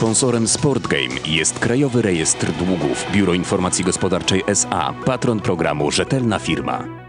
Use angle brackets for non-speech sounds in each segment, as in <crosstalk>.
Sponsorem Sport Game jest Krajowy Rejestr Długów, Biuro Informacji Gospodarczej SA, patron programu Rzetelna Firma.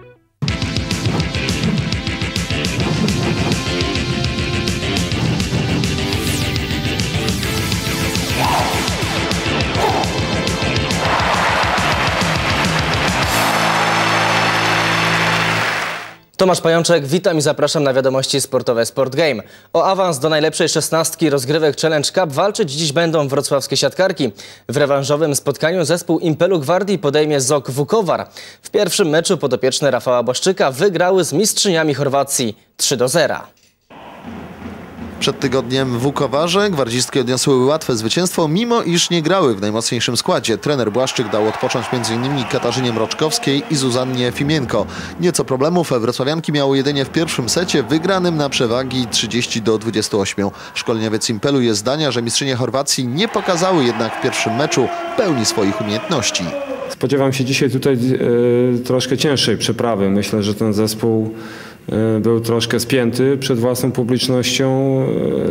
Tomasz Pajączek, witam i zapraszam na wiadomości sportowe Sport Game. O awans do najlepszej szesnastki rozgrywek Challenge Cup walczyć dziś będą wrocławskie siatkarki. W rewanżowym spotkaniu zespół Impelu Gwardii podejmie ZOK Wukowar. W pierwszym meczu podopieczne Rafała Błaszczyka wygrały z mistrzyniami Chorwacji 3 do 0. Przed tygodniem w Wukowarze gwardzistki odniosły łatwe zwycięstwo, mimo iż nie grały w najmocniejszym składzie. Trener Błaszczyk dał odpocząć m.in. Katarzynie Mroczkowskiej i Zuzannie Fimienko. Nieco problemów wrocławianki miało jedynie w pierwszym secie, wygranym na przewagi 30 do 28. Szkoleniowiec Impelu jest zdania, że mistrzynie Chorwacji nie pokazały jednak w pierwszym meczu pełni swoich umiejętności. Spodziewam się dzisiaj tutaj e, troszkę cięższej przeprawy. Myślę, że ten zespół był troszkę spięty przed własną publicznością.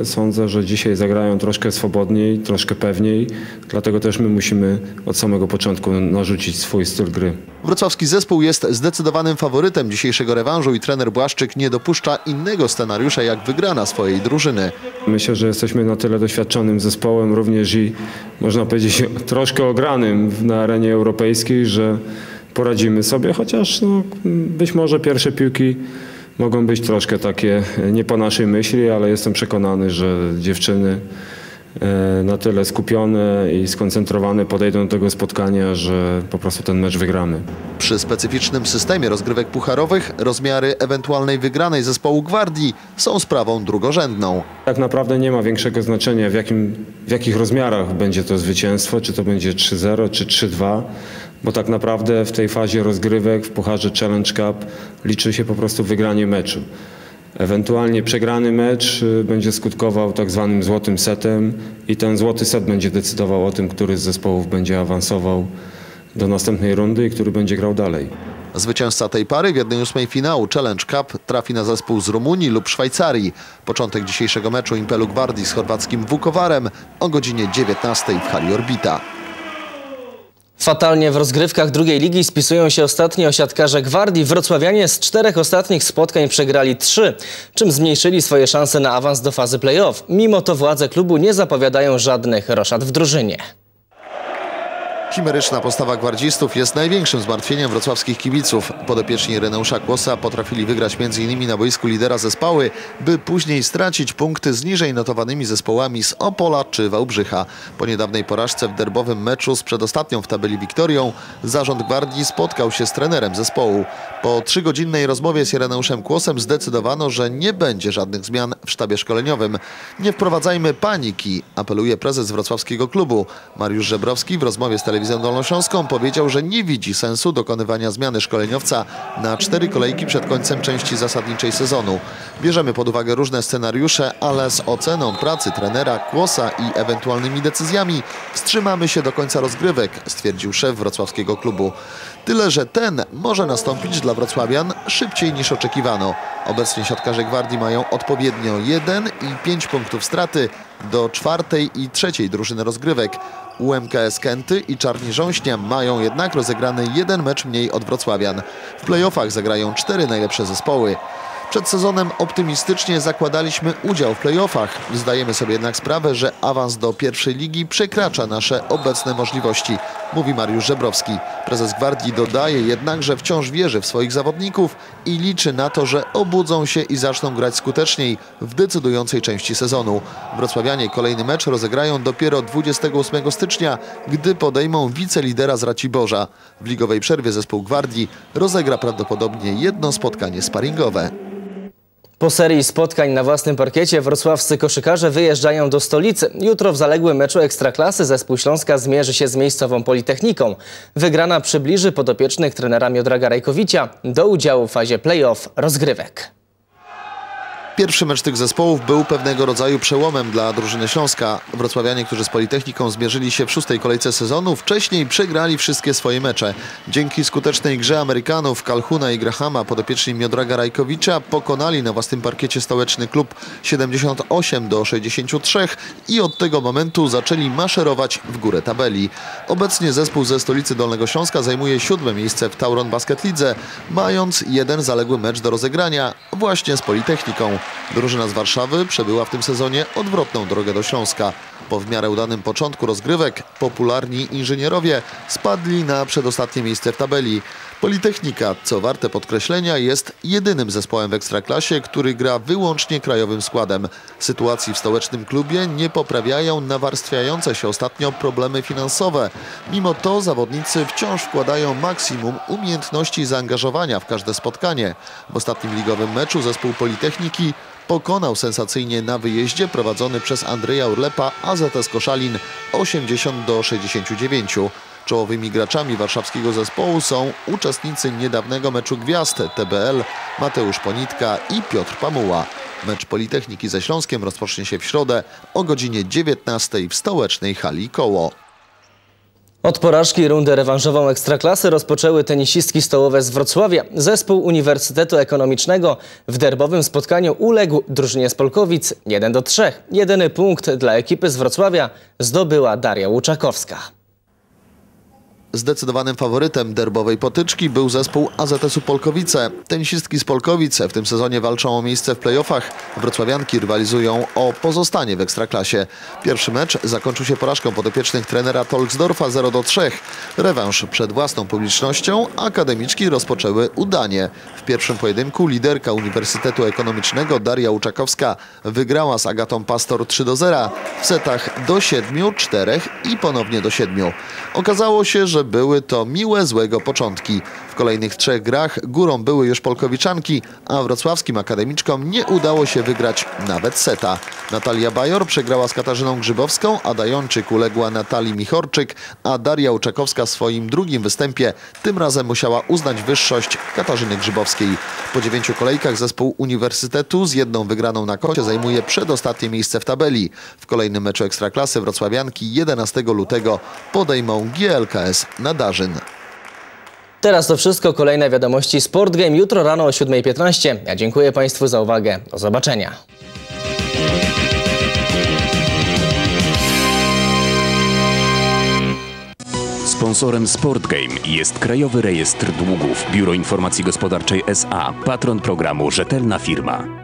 E, Sądzę, że dzisiaj zagrają troszkę swobodniej, troszkę pewniej. Dlatego też my musimy od samego początku narzucić swój styl gry. Wrocławski zespół jest zdecydowanym faworytem dzisiejszego rewanżu i trener Błaszczyk nie dopuszcza innego scenariusza jak wygrana swojej drużyny. Myślę, że jesteśmy na tyle doświadczonym zespołem, również i można powiedzieć <laughs> troszkę ogranym na arenie europejskiej, że poradzimy sobie, chociaż no, być może pierwsze piłki mogą być troszkę takie nie po naszej myśli, ale jestem przekonany, że dziewczyny e, na tyle skupione i skoncentrowane podejdą do tego spotkania, że po prostu ten mecz wygramy. Przy specyficznym systemie rozgrywek pucharowych rozmiary ewentualnej wygranej zespołu Gwardii są sprawą drugorzędną. Tak naprawdę nie ma większego znaczenia w, jakim, w jakich rozmiarach będzie to zwycięstwo, czy to będzie 3-0 czy 3-2, bo tak naprawdę w tej fazie rozgrywek w Pucharze Challenge Cup liczy się po prostu wygranie meczu. Ewentualnie przegrany mecz y, będzie skutkował tak zwanym złotym setem i ten złoty set będzie decydował o tym, który z zespołów będzie awansował do następnej rundy i który będzie grał dalej. Zwycięzca tej pary w 1-8 finału Challenge Cup trafi na zespół z Rumunii lub Szwajcarii. Początek dzisiejszego meczu Impelu Gwardii z chorwackim Wukowarem o godzinie 19 w hali Orbita. Fatalnie w rozgrywkach drugiej ligi spisują się ostatnio siatkarze Gwardii. Wrocławianie z czterech ostatnich spotkań przegrali trzy, czym zmniejszyli swoje szanse na awans do fazy play-off. Mimo to władze klubu nie zapowiadają żadnych roszad w drużynie. Chimeryczna postawa gwardzistów jest największym zmartwieniem wrocławskich kibiców. Podopieczni Reneusza Kłosa potrafili wygrać m.in. na boisku lidera zespoły, by później stracić punkty z niżej notowanymi zespołami z Opola czy Wałbrzycha. Po niedawnej porażce w derbowym meczu z przedostatnią w tabeli Wiktorią, zarząd Gwardii spotkał się z trenerem zespołu. Po trzygodzinnej rozmowie z Ireneuszem Kłosem zdecydowano, że nie będzie żadnych zmian w sztabie szkoleniowym. Nie wprowadzajmy paniki, apeluje prezes wrocławskiego klubu. Mariusz Żebrowski w rozmowie z telewizją dolnośląską powiedział, że nie widzi sensu dokonywania zmiany szkoleniowca na cztery kolejki przed końcem części zasadniczej sezonu. Bierzemy pod uwagę różne scenariusze, ale z oceną pracy trenera Kłosa i ewentualnymi decyzjami wstrzymamy się do końca rozgrywek, stwierdził szef wrocławskiego klubu. Tyle, że ten może nastąpić dla wrocławian szybciej niż oczekiwano. Obecnie siatkarze Gwardii mają odpowiednio 1 i 5 punktów straty do czwartej i trzeciej drużyny rozgrywek. UMKS Kęty i Czarni Rząśnia mają jednak rozegrany jeden mecz mniej od wrocławian. W playoffach zagrają cztery najlepsze zespoły. Przed sezonem optymistycznie zakładaliśmy udział w playoffach. Zdajemy sobie jednak sprawę, że awans do pierwszej ligi przekracza nasze obecne możliwości, mówi Mariusz Żebrowski. Prezes Gwardii dodaje jednak, że wciąż wierzy w swoich zawodników i liczy na to, że obudzą się i zaczną grać skuteczniej w decydującej części sezonu. Wrocławianie kolejny mecz rozegrają dopiero 28 stycznia, gdy podejmą wicelidera z Raciborza. W ligowej przerwie zespół Gwardii rozegra prawdopodobnie jedno spotkanie sparingowe. Po serii spotkań na własnym parkiecie wrocławscy koszykarze wyjeżdżają do stolicy. Jutro w zaległym meczu Ekstraklasy zespół Śląska zmierzy się z miejscową Politechniką. Wygrana przybliży podopiecznych trenera Miodraga Rajkowicza do udziału w fazie play-off rozgrywek. Pierwszy mecz tych zespołów był pewnego rodzaju przełomem dla drużyny Śląska. Wrocławianie, którzy z Politechniką zmierzyli się w szóstej kolejce sezonu, wcześniej przegrali wszystkie swoje mecze. Dzięki skutecznej grze Amerykanów, Kalhuna i Grahama podopieczni Miodraga Rajkowicza pokonali na własnym parkiecie stołeczny klub 78 do 63 i od tego momentu zaczęli maszerować w górę tabeli. Obecnie zespół ze stolicy Dolnego Śląska zajmuje siódme miejsce w Tauron Basket Lidze, mając jeden zaległy mecz do rozegrania właśnie z Politechniką. Drużyna z Warszawy przebyła w tym sezonie odwrotną drogę do Śląska. Po w miarę udanym początku rozgrywek popularni inżynierowie spadli na przedostatnie miejsce w tabeli. Politechnika, co warte podkreślenia, jest jedynym zespołem w Ekstraklasie, który gra wyłącznie krajowym składem. Sytuacji w stołecznym klubie nie poprawiają nawarstwiające się ostatnio problemy finansowe. Mimo to zawodnicy wciąż wkładają maksimum umiejętności zaangażowania w każde spotkanie. W ostatnim ligowym meczu zespół Politechniki pokonał sensacyjnie na wyjeździe prowadzony przez Andrzeja Urlepa AZS Koszalin 80 do 69. Czołowymi graczami warszawskiego zespołu są uczestnicy niedawnego meczu gwiazd TBL Mateusz Ponitka i Piotr Pamuła. Mecz Politechniki ze Śląskiem rozpocznie się w środę o godzinie 19 w stołecznej hali Koło. Od porażki rundę rewanżową Ekstraklasy rozpoczęły tenisistki stołowe z Wrocławia. Zespół Uniwersytetu Ekonomicznego w derbowym spotkaniu uległ drużynie z Polkowic 1 do 3. Jedyny punkt dla ekipy z Wrocławia zdobyła Daria Łuczakowska. Zdecydowanym faworytem derbowej potyczki był zespół AZS-u Polkowice. Tenisistki z Polkowic w tym sezonie walczą o miejsce w playoffach. Wrocławianki rywalizują o pozostanie w Ekstraklasie. Pierwszy mecz zakończył się porażką podopiecznych trenera Tolksdorfa 0 do 3. Rewanż przed własną publicznością akademiczki rozpoczęły udanie. W pierwszym pojedynku liderka Uniwersytetu Ekonomicznego Daria Łuczakowska wygrała z Agatą Pastor 3 do 0 w setach do 7, 4 i ponownie do 7. Okazało się, że były to miłe złego początki. W kolejnych trzech grach górą były już Polkowiczanki, a wrocławskim akademiczkom nie udało się wygrać nawet seta. Natalia Bajor przegrała z Katarzyną Grzybowską, a Dajonczyk uległa Natalii Michorczyk, a Daria Łuczakowska w swoim drugim występie tym razem musiała uznać wyższość Katarzyny Grzybowskiej. Po dziewięciu kolejkach zespół Uniwersytetu z jedną wygraną na kocie zajmuje przedostatnie miejsce w tabeli. W kolejnym meczu Ekstraklasy wrocławianki 11 lutego podejmą GLKS Nadarzyn. Teraz to wszystko. Kolejne wiadomości Sport Game jutro rano o 7.15. Ja dziękuję Państwu za uwagę. Do zobaczenia. Sponsorem Sport Game jest Krajowy Rejestr Długów, Biuro Informacji Gospodarczej SA, patron programu Rzetelna Firma.